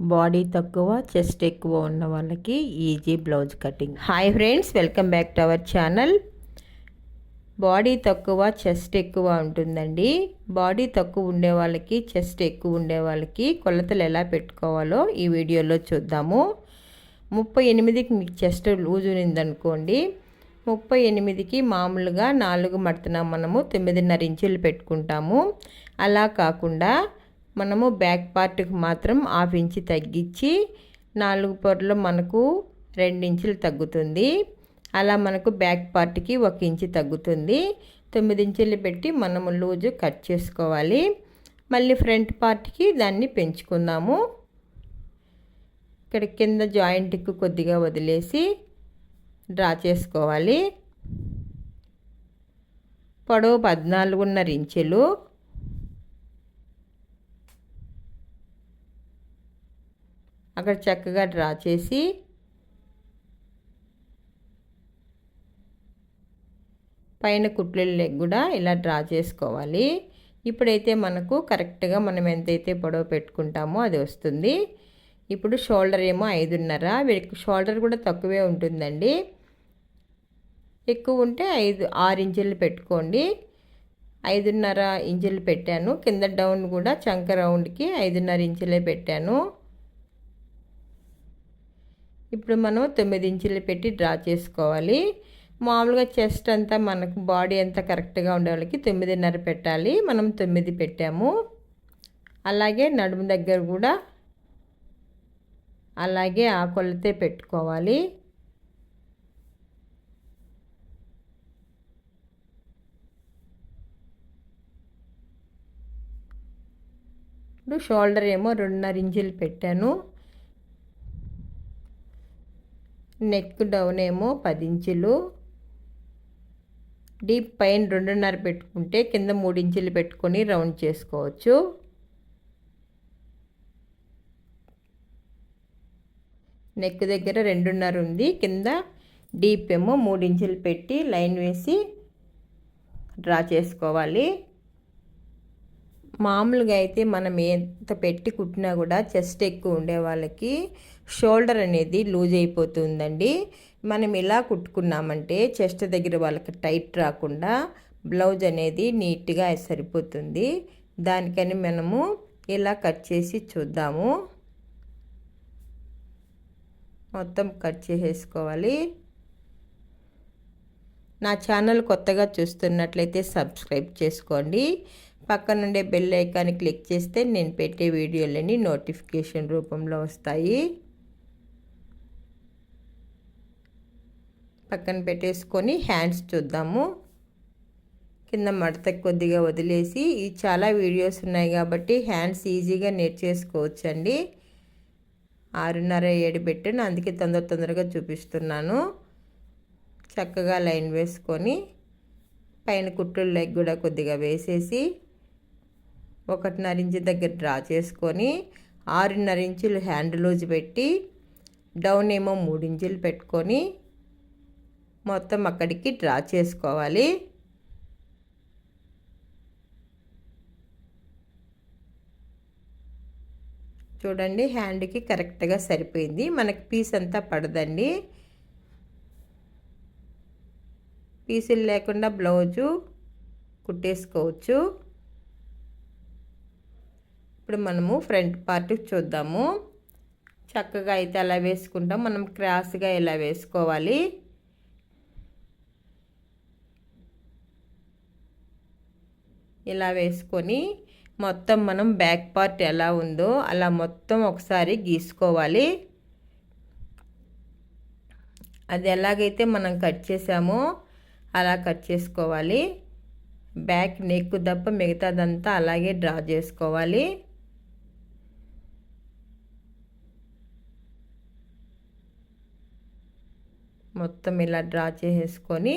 Body తక్కువ chest ఎక్కువ ఉన్న వాళ్ళకి easy blouse cutting. Hi friends welcome back to our channel body తక్కువ చెస్ట్ ఎక్కువ ఉంటుందండి. బాడీ తక్కువ ఉండే వాళ్ళకి చెస్ట్ ఎక్కువ ఉండే వాళ్ళకి కొలతలు ఎలా పెట్టుకోవాలో ఈ వీడియోలో చూద్దాము. ముప్పై ఎనిమిదికి మీకు చెస్ట్ లూజ్ ఉన్నదనుకోండి ముప్పై ఎనిమిదికి మామూలుగా నాలుగు మడతన మనము తొమ్మిదిన్నర ఇంచులు పెట్టుకుంటాము. అలా కాకుండా మనము బ్యాక్ పార్ట్కి మాత్రం హాఫ్ ఇంచి తగ్గించి నాలుగు పొరలు మనకు ఇంచులు తగ్గుతుంది. అలా మనకు బ్యాక్ పార్ట్కి ఒక ఇంచి తగ్గుతుంది. తొమ్మిది ఇంచులు పెట్టి మనము లూజు కట్ చేసుకోవాలి. మళ్ళీ ఫ్రంట్ పార్ట్కి దాన్ని పెంచుకుందాము. ఇక్కడ కింద జాయింట్కి కొద్దిగా వదిలేసి డ్రా చేసుకోవాలి. పొడవు పద్నాలుగున్నర ఇంచులు. అక్కడ చక్కగా డ్రా చేసి పైన కుట్లకి కూడా ఇలా డ్రా చేసుకోవాలి. ఇప్పుడైతే మనకు కరెక్ట్గా మనం ఎంతైతే పొడవు పెట్టుకుంటామో అది వస్తుంది. ఇప్పుడు షోల్డర్ ఏమో ఐదున్నర. వీడికి షోల్డర్ కూడా తక్కువే ఉంటుందండి. ఎక్కువ ఉంటే ఐదు ఆరు ఇంచులు పెట్టుకోండి. ఐదున్నర ఇంచులు పెట్టాను. కింద డౌన్ కూడా చంక రౌండ్కి ఐదున్నర ఇంచులే పెట్టాను. ఇప్పుడు మనం తొమ్మిది ఇంచులు పెట్టి డ్రా చేసుకోవాలి. మామూలుగా చెస్ట్ అంతా మనకు బాడీ అంతా కరెక్ట్గా ఉండే వాళ్ళకి తొమ్మిదిన్నర పెట్టాలి. మనం తొమ్మిది పెట్టాము. అలాగే నడుము దగ్గర కూడా అలాగే ఆ కొలతే పెట్టుకోవాలి. ఇప్పుడు షోల్డర్ ఏమో రెండున్నర ఇంచులు పెట్టాను. నెక్ డౌన్ ఏమో పది ఇంచులు. డీప్ పైన రెండున్నర పెట్టుకుంటే కింద మూడు ఇంచులు పెట్టుకొని రౌండ్ చేసుకోవచ్చు. నెక్ దగ్గర రెండున్నర ఉంది. కింద డీప్ ఏమో మూడు ఇంచులు పెట్టి లైన్ వేసి డ్రా చేసుకోవాలి. మామూలుగా అయితే మనం ఎంత పెట్టి కుట్టినా కూడా చెస్ట్ ఎక్కువ ఉండే వాళ్ళకి షోల్డర్ అనేది లూజ్ అయిపోతుందండి. మనం ఇలా కుట్టుకున్నామంటే చెస్ట్ దగ్గర వాళ్ళకి టైట్ రాకుండా బ్లౌజ్ అనేది నీట్గా సరిపోతుంది. దానికని మనము ఇలా కట్ చేసి చూద్దాము. మొత్తం కట్ చేసేసుకోవాలి. నా ఛానల్ కొత్తగా చూస్తున్నట్లయితే సబ్స్క్రైబ్ చేసుకోండి. పక్కనుండే బెల్ ఐకాన్ని క్లిక్ చేస్తే నేను పెట్టే వీడియోలన్నీ నోటిఫికేషన్ రూపంలో వస్తాయి. పక్కన పెట్టేసుకొని హ్యాండ్స్ చూద్దాము. కింద మడత కొద్దిగా వదిలేసి ఈ చాలా వీడియోస్ ఉన్నాయి కాబట్టి హ్యాండ్స్ ఈజీగా నేర్చేసుకోవచ్చండి ఆరున్నర ఏడు పెట్టాను అందుకే తొందర తొందరగా చూపిస్తున్నాను. చక్కగా లైన్ వేసుకొని పైన కుట్లు లెగ్ కూడా కొద్దిగా వేసేసి ఒకటిన్నర ఇంచు దగ్గర డ్రా చేసుకొని ఆరున్నర ఇంచులు హ్యాండ్ లూజ్ పెట్టి డౌన్ ఏమో మూడు ఇంచులు పెట్టుకొని మొత్తం అక్కడికి డ్రా చేసుకోవాలి. చూడండి హ్యాండ్కి కరెక్ట్గా సరిపోయింది. మనకి పీస్ అంతా పడదండి. పీసులు లేకుండా బ్లౌజు కుట్టేసుకోవచ్చు. ఇప్పుడు మనము ఫ్రంట్ పార్ట్ చూద్దాము. చక్కగా అయితే అలా వేసుకుంటాం. మనం క్రాస్గా ఇలా వేసుకోవాలి? ఇలా వేసుకొని మొత్తం మనం బ్యాక్ పార్ట్ ఎలా ఉందో అలా మొత్తం ఒకసారి గీసుకోవాలి. అది ఎలాగైతే మనం కట్ చేసామో అలా కట్ చేసుకోవాలి. బ్యాక్ నెక్ తప్ప మిగతాదంతా అలాగే డ్రా చేసుకోవాలి. మొత్తం ఇలా డ్రా చేసేసుకొని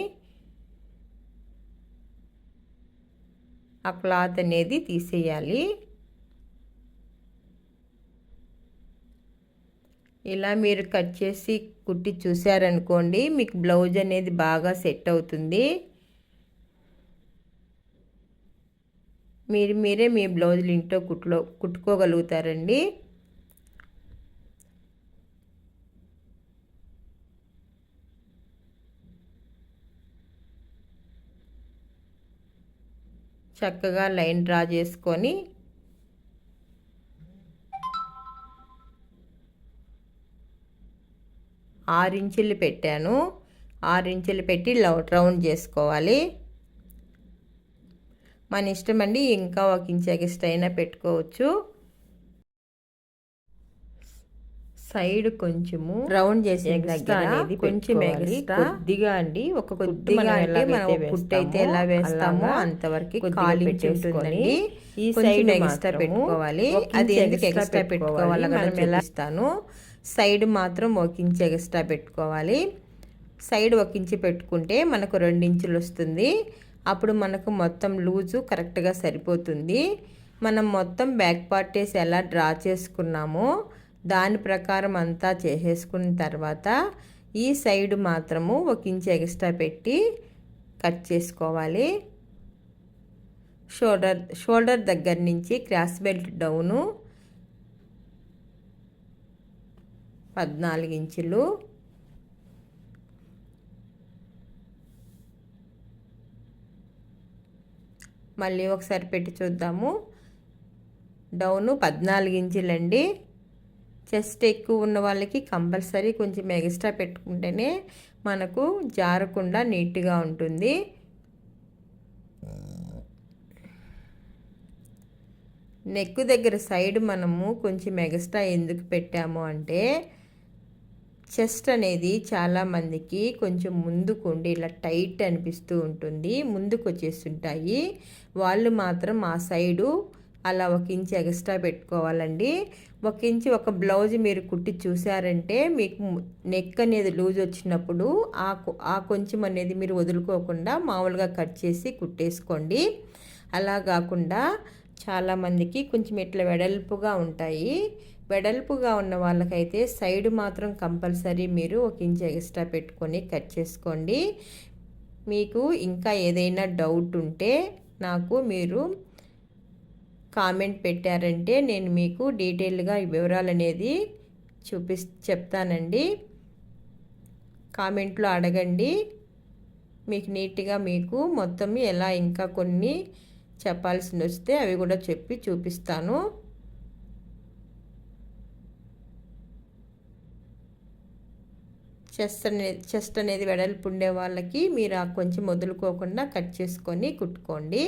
ఆ క్లాత్ అనేది తీసేయాలి. ఇలా మీరు కట్ చేసి కుట్టి చూసారనుకోండి మీకు బ్లౌజ్ అనేది బాగా సెట్ అవుతుంది. మీరు మీరే మీ బ్లౌజులు ఇంట్లో కుట్లో కుట్టుకోగలుగుతారండి. చక్కగా లైన్ డ్రా చేసుకొని ఆరించులు పెట్టాను. ఆరు ఇంచులు పెట్టి రౌండ్ చేసుకోవాలి. మన ఇష్టం అండి ఇంకా ఒక ఇంచ్ ఎక్స్ట్రా అయినా పెట్టుకోవచ్చు. సైడ్ కొంచెము రౌండ్ చేసే అనేది కొంచెం కొద్దిగా అండి ఒక కొద్దిగా అంటే మనం ఎలా వేస్తామో అంతవరకు ఖాళీ ఉంటుందండి. ఈ సైడ్ ఎక్స్ట్రా పెట్టుకోవాలి. అది ఎందుకు ఎక్స్ట్రా పెట్టుకోవాలి? మనం ఎలా ఇస్తాను సైడ్ మాత్రం ఒక ఇంచ్ ఎక్స్ట్రా పెట్టుకోవాలి. సైడ్ ఒక ఇంచు పెట్టుకుంటే మనకు ఇంచులు వస్తుంది. అప్పుడు మనకు మొత్తం లూజు కరెక్ట్గా సరిపోతుంది. మనం మొత్తం బ్యాక్ పార్టేస్ ఎలా డ్రా చేసుకున్నామో దాని ప్రకారం అంతా చేసేసుకున్న తర్వాత ఈ సైడ్ మాత్రము ఒక ఇంచ్ ఎక్స్ట్రా పెట్టి కట్ చేసుకోవాలి. షోల్డర్ షోల్డర్ దగ్గర నుంచి క్రాస్ బెల్ట్ డౌను పద్నాలుగు ఇంచులు. మళ్ళీ ఒకసారి పెట్టి చూద్దాము. డౌను పద్నాలుగు ఇంచులండి. చెస్ట్ ఎక్కువ ఉన్న వాళ్ళకి కంపల్సరీ కొంచెం ఎక్స్ట్రా పెట్టుకుంటేనే మనకు జారకుండా నీట్గా ఉంటుంది. నెక్ దగ్గర సైడ్ మనము కొంచెం ఎక్స్ట్రా ఎందుకు పెట్టాము అంటే చెస్ట్ అనేది చాలామందికి కొంచెం ముందుకు ఉండి ఇలా టైట్ అనిపిస్తూ ఉంటుంది ముందుకు వచ్చేస్తుంటాయి. వాళ్ళు మాత్రం ఆ సైడు అలా ఒక ఇంచ్ ఎక్స్ట్రా పెట్టుకోవాలండి. ఒక ఇంచు ఒక బ్లౌజ్ మీరు కుట్టి చూసారంటే మీకు నెక్ అనేది లూజ్ వచ్చినప్పుడు ఆ ఆ కొంచెం అనేది మీరు వదులుకోకుండా మామూలుగా కట్ చేసి కుట్టేసుకోండి. అలా కాకుండా చాలామందికి కొంచెం ఇట్లా వెడల్పుగా ఉంటాయి. వెడల్పుగా ఉన్న వాళ్ళకైతే సైడ్ మాత్రం కంపల్సరీ మీరు ఒక ఇంచు ఎక్స్ట్రా పెట్టుకొని కట్ చేసుకోండి. మీకు ఇంకా ఏదైనా డౌట్ ఉంటే నాకు మీరు కామెంట్ పెట్టారంటే నేను మీకు డీటెయిల్గా వివరాలు అనేది చూపి చెప్తానండి. కామెంట్లో అడగండి. మీకు నీట్గా మీకు మొత్తం ఎలా ఇంకా కొన్ని చెప్పాల్సి వస్తే అవి కూడా చెప్పి చూపిస్తాను. చెస్ట్ అనేది చెస్ట్ అనేది వెడల్పు ఉండే వాళ్ళకి మీరు ఆ కొంచెం వదులుకోకుండా కట్ చేసుకొని కుట్టుకోండి.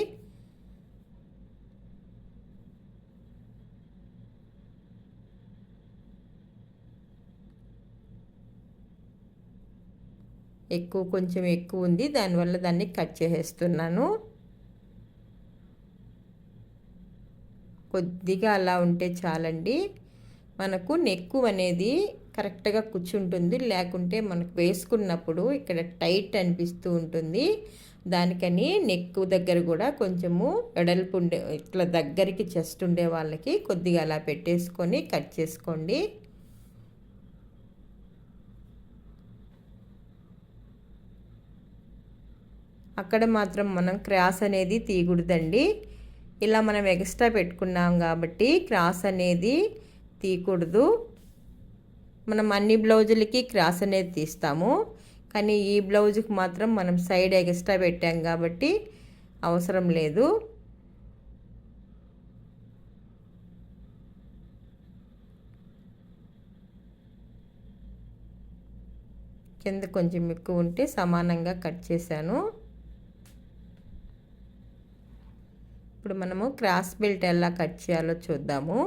ఎక్కువ కొంచెం ఎక్కువ ఉంది దానివల్ల దాన్ని కట్ చేసేస్తున్నాను. కొద్దిగా అలా ఉంటే చాలండి. మనకు నెక్కు అనేది కరెక్ట్గా కూర్చుంటుంది లేకుంటే మనకు వేసుకున్నప్పుడు ఇక్కడ టైట్ అనిపిస్తూ ఉంటుంది. దానికని నెక్కు దగ్గర కూడా కొంచెము ఎడల్పు ఉండే ఇట్లా దగ్గరికి చెస్ట్ ఉండే వాళ్ళకి కొద్దిగా అలా పెట్టేసుకొని కట్ చేసుకోండి. అక్కడ మాత్రం మనం క్రాస్ అనేది తీయకూడదండి. ఇలా మనం ఎక్స్ట్రా పెట్టుకున్నాం కాబట్టి క్రాస్ అనేది తీయకూడదు. మనం అన్ని బ్లౌజులకి క్రాస్ అనేది తీస్తాము. కానీ ఈ బ్లౌజ్కి మాత్రం మనం సైడ్ ఎక్స్ట్రా పెట్టాం కాబట్టి అవసరం లేదు. కింద కొంచెం ఎక్కువ ఉంటే సమానంగా కట్ చేశాను. ఇప్పుడు మనము క్రాస్ బెల్ట్ ఎలా కట్ చేయాలో చూద్దాము.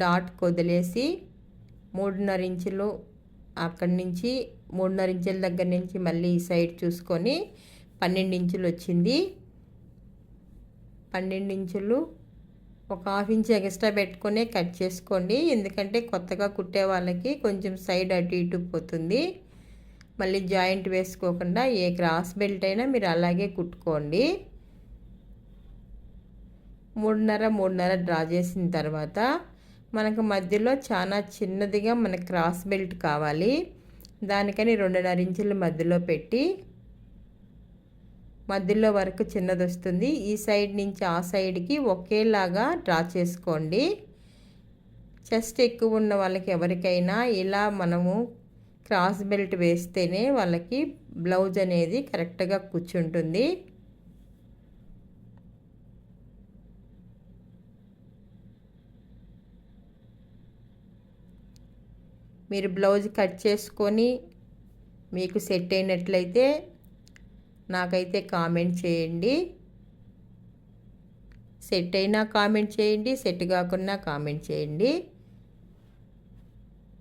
డాట్ కొదిలేసి మూడున్నర ఇంచులు అక్కడి నుంచి మూడున్నర ఇంచుల దగ్గర నుంచి మళ్ళీ ఈ సైడ్ చూసుకొని పన్నెండు ఇంచులు వచ్చింది. పన్నెండు ఇంచులు ఒక హాఫ్ ఇంచ్ ఎక్స్ట్రా పెట్టుకొని కట్ చేసుకోండి. ఎందుకంటే కొత్తగా కుట్టే వాళ్ళకి కొంచెం సైడ్ అటు ఇటు పోతుంది. మళ్ళీ జాయింట్ వేసుకోకుండా ఏ క్రాస్ బెల్ట్ అయినా మీరు అలాగే కుట్టుకోండి. మూడున్నర మూడున్నర డ్రా చేసిన తర్వాత మనకు మధ్యలో చాలా చిన్నదిగా మనకు క్రాస్ బెల్ట్ కావాలి. దానికని రెండున్నర ఇంచుల మధ్యలో పెట్టి మధ్యలో వరకు చిన్నది వస్తుంది ఈ సైడ్ నుంచి ఆ సైడ్కి ఒకేలాగా డ్రా చేసుకోండి. చెస్ట్ ఎక్కువ ఉన్న వాళ్ళకి ఎవరికైనా ఇలా మనము క్రాస్ బెల్ట్ వేస్తేనే వాళ్ళకి బ్లౌజ్ అనేది కరెక్ట్గా కూర్చుంటుంది. మీరు బ్లౌజ్ కట్ చేసుకొని మీకు సెట్ అయినట్లయితే నాకైతే కామెంట్ చేయండి. సెట్ అయినా కామెంట్ చేయండి సెట్ కాకుండా కామెంట్ చేయండి.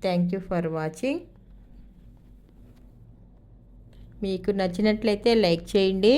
Thank you for watching. మీకు నచ్చినట్లయితే లైక్ చేయండి.